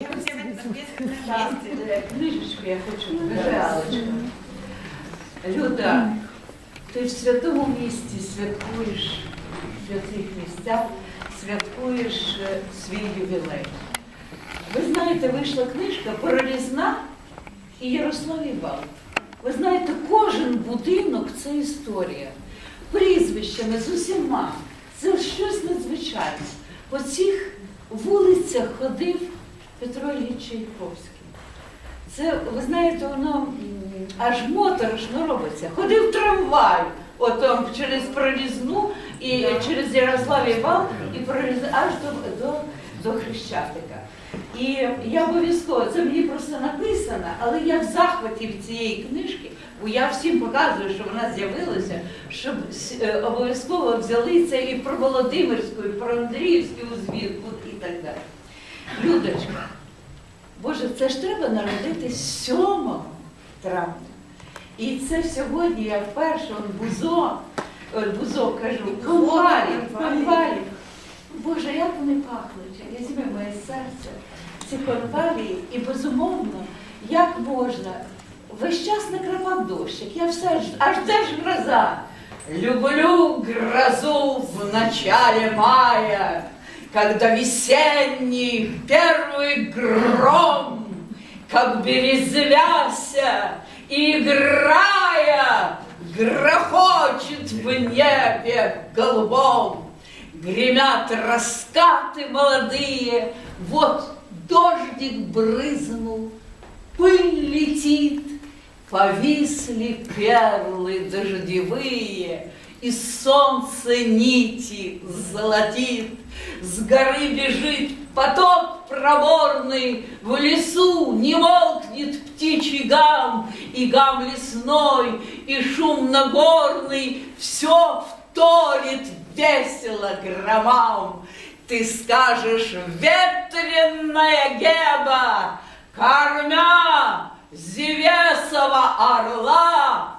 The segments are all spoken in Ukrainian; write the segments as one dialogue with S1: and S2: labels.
S1: Я
S2: е, Книжечку я хочу покажи, Люда, ти в святому місті святкуєш в святих місцях, святкуєш е, свій ювілей. Ви знаєте, вийшла книжка Прорізна і Ярослав Івал. Ви знаєте, кожен будинок це історія. Прізвищами з усіма. Це щось надзвичайне. По цих вулицях ходив Петро Ілліч Чайковський. Це, ви знаєте, воно аж моторошно робиться. Ходив трамвай, отом через прорізну і через Ярослав Івал, і проріз аж до, до, до Хрещатика. І я обов'язково, це мені просто написано, але я в захваті від цієї книжки, бо я всім показую, що вона з'явилася, щоб е, обов'язково взяли це і про Володимирську, і про Андріївську узвідку і так далі. Людочка, Боже, це ж треба народитись 7 травня. І це сьогодні я вперше он бузо, ой, бузо кажу, конвалів, конвалів. Боже, як вони пахнуть, візьми моє серце, ці конвалії, і безумовно, як можна. Весь час накрапав дощик, я все ж, аж де ж гроза. Люблю грозу в начале мая, когда весенний первый гром, как березвяся и играя, грохочет в небе голубом. Гремят раскаты молодые, вот дождик брызнул, пыль летит, повисли перлы дождевые, и солнце нити золотит, с горы бежит поток проборный, в лесу не молкнет птичий гам, и гам лесной, и шум нагорный, все вторит весело громам. Ты скажешь, ветреная геба, кормя Зевесова орла,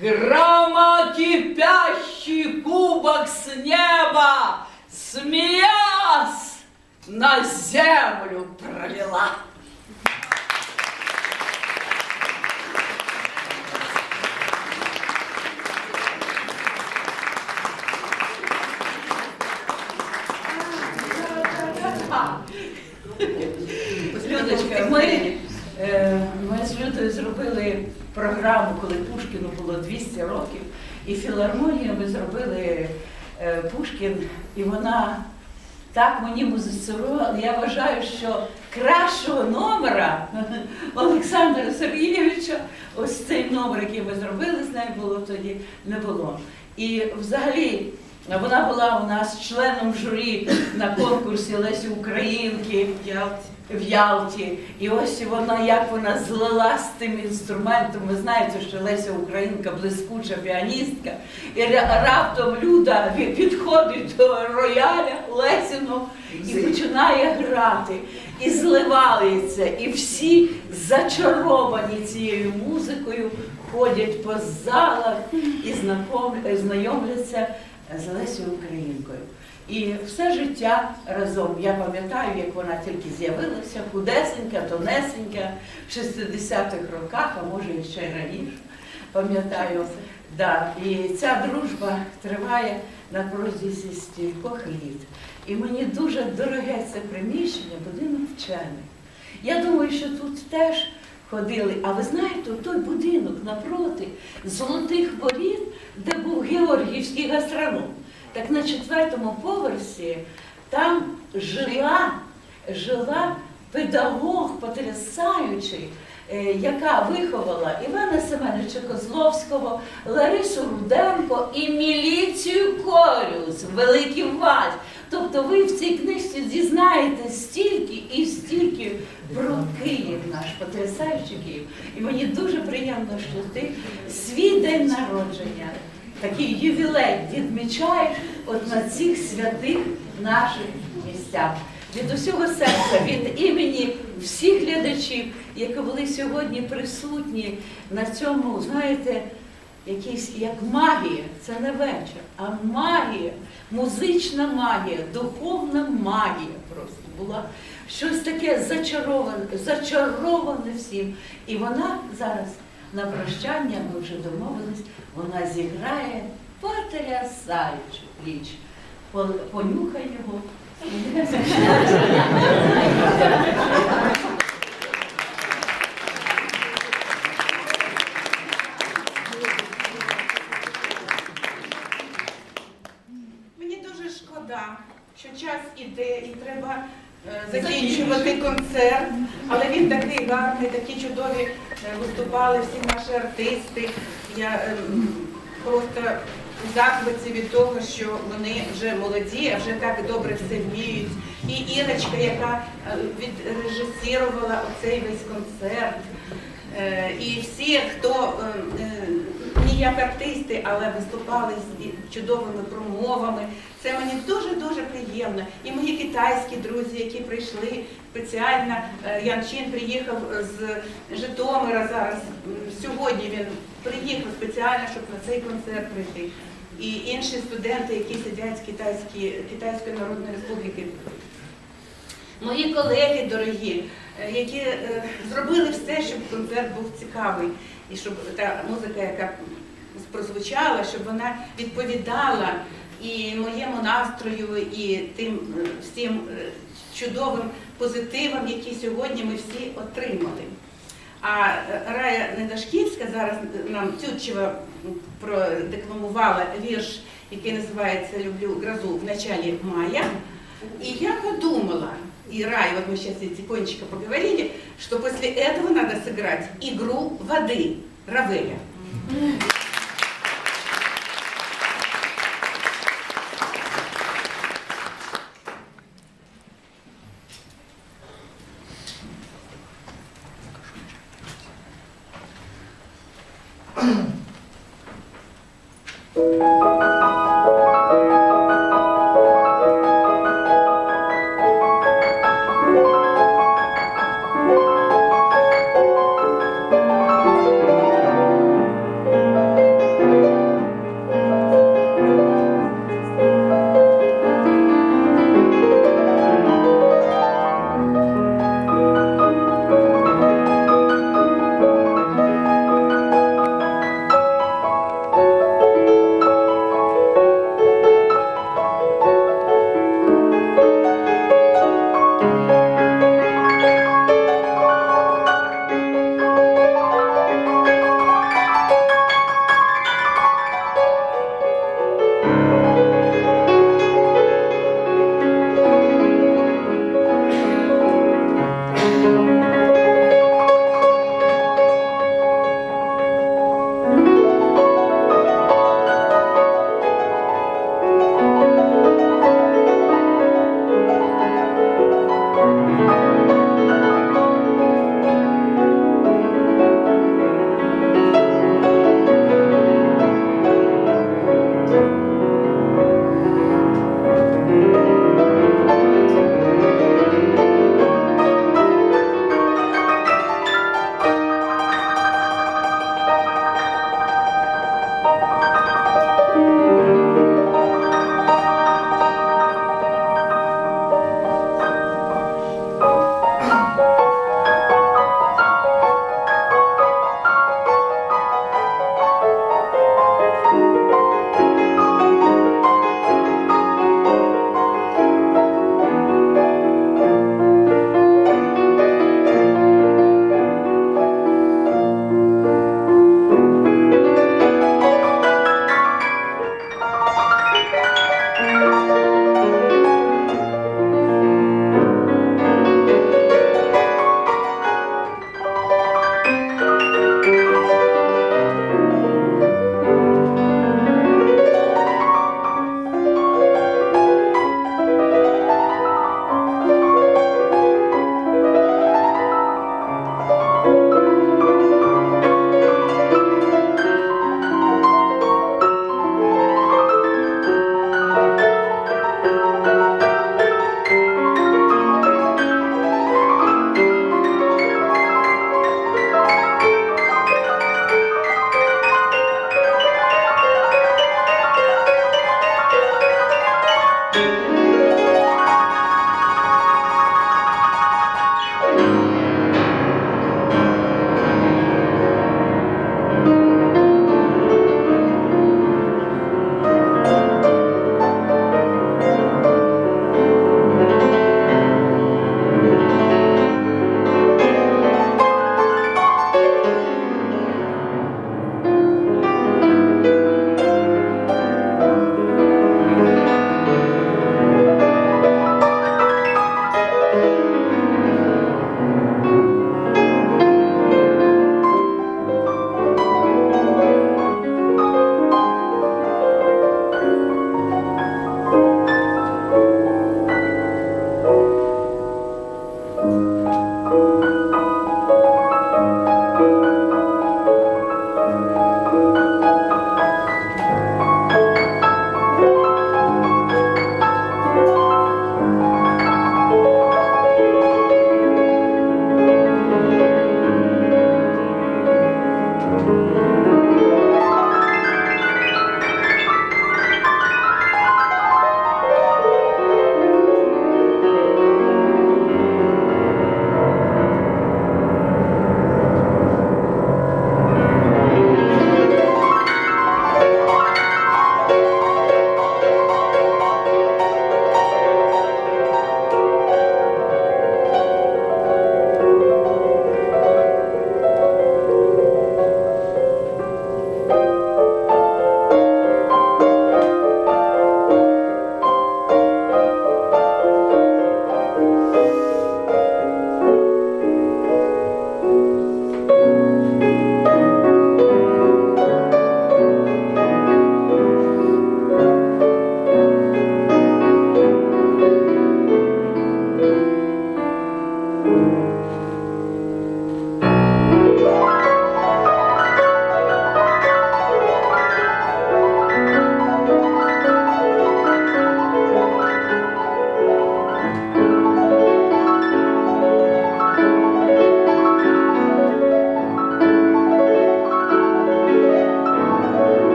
S2: Громокипящий кубок с неба, смеясь, на землю пролила. Людочка, ми, е, ми з Людою зробили програму, коли Пушкіну було 200 років, і філармонію ми зробили е, Пушкін, і вона так мені музицирувала. Я вважаю, що кращого номера Олександра Сергійовича, ось цей номер, який ми зробили з нею, було тоді, не було. І взагалі. Вона була у нас членом журі на конкурсі Лесі Українки Ялті. В Ялті. І ось вона, як вона злила з тим інструментом. Ви знаєте, що Леся Українка блискуча піаністка. І раптом Люда підходить до рояля Лесіну і починає грати. І зливається. І всі зачаровані цією музикою ходять по залах і знайомляться з Лесею Українкою. І все життя разом. Я пам'ятаю, як вона тільки з'явилася, худесенька, тонесенька, в 60-х роках, а може і ще раніше. Пам'ятаю, да. і ця дружба триває на протязі стількох літ. І мені дуже дороге це приміщення, будинок вчених. Я думаю, що тут теж ходили. А ви знаєте, той будинок напроти золотих воріт, де був Георгіївський гастроном. Так на четвертому поверсі там жила, жила педагог потрясаючий, е, яка виховала Івана Семеновича Козловського, Ларису Руденко і міліцію Корюс, Великий Вась. Тобто ви в цій книжці дізнаєтесь стільки і стільки про Київ наш, потрясаючий Київ. І мені дуже приємно, що ти свій день народження, такий ювілей відмічаєш от на цих святих наших місцях. Від усього серця, від імені всіх глядачів, які були сьогодні присутні на цьому, знаєте, якийсь як магія, це не вечір, а магія, музична магія, духовна магія просто була щось таке зачароване, зачароване всім. І вона зараз на прощання, ми вже домовились, вона зіграє потрясаючу річ. По- Понюхай його.
S1: Мені дуже шкода, що час іде і треба е, закінчувати концерт. Але він такий гарний, такі чудові виступали всі наші артисти. Я ем, просто у захваті від того, що вони вже молоді, а вже так добре все вміють. І Ірочка, яка е, відрежисірувала оцей весь концерт. Е, І всі, хто е, е, не як артисти, але виступали з чудовими промовами. Це мені дуже-дуже приємно. І мої китайські друзі, які прийшли спеціально. Е, Ян Чин приїхав з Житомира зараз. Сьогодні він приїхав спеціально, щоб на цей концерт прийти. І інші студенти, які сидять з Китайської, Китайської Народної Республіки. Мої колеги дорогі, е, які е, зробили все, щоб концерт був цікавий, і щоб та музика, яка прозвучала, щоб вона відповідала і моєму настрою, і тим е, всім е, чудовим позитивам, які сьогодні ми всі отримали. А е, Рая Недашківська зараз нам Тютчева продекламувала вірш, який називається Люблю грозу в началі мая. И я подумала, и Рай, вот мы сейчас и тихонечко поговорили, что после этого надо сыграть игру воды Равеля.
S3: потрясающий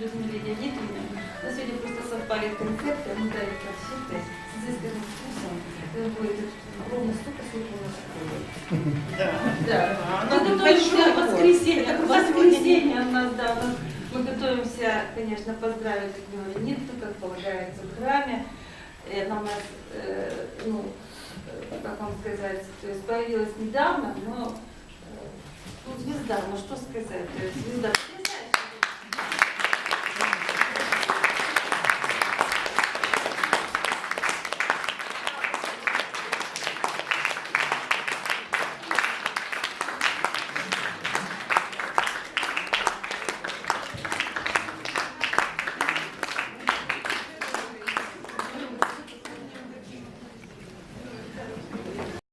S3: Людмиле Леонидовне. У нас сегодня просто совпали концерты, мы дали концерты с изысканным вкусом. Это будет ровно столько, сколько у нас ходит.
S1: Да.
S3: Да.
S1: А,
S3: Мы
S1: ну,
S3: готовимся в воскресенье. В
S1: просто
S3: воскресенье у нас, да, мы, мы готовимся, конечно, поздравить Людмилу Леонидовну, как полагается, в храме. Она у нас, э, ну, э, как вам сказать, то есть появилась недавно, но э, ну, звезда, ну что сказать, то есть звезда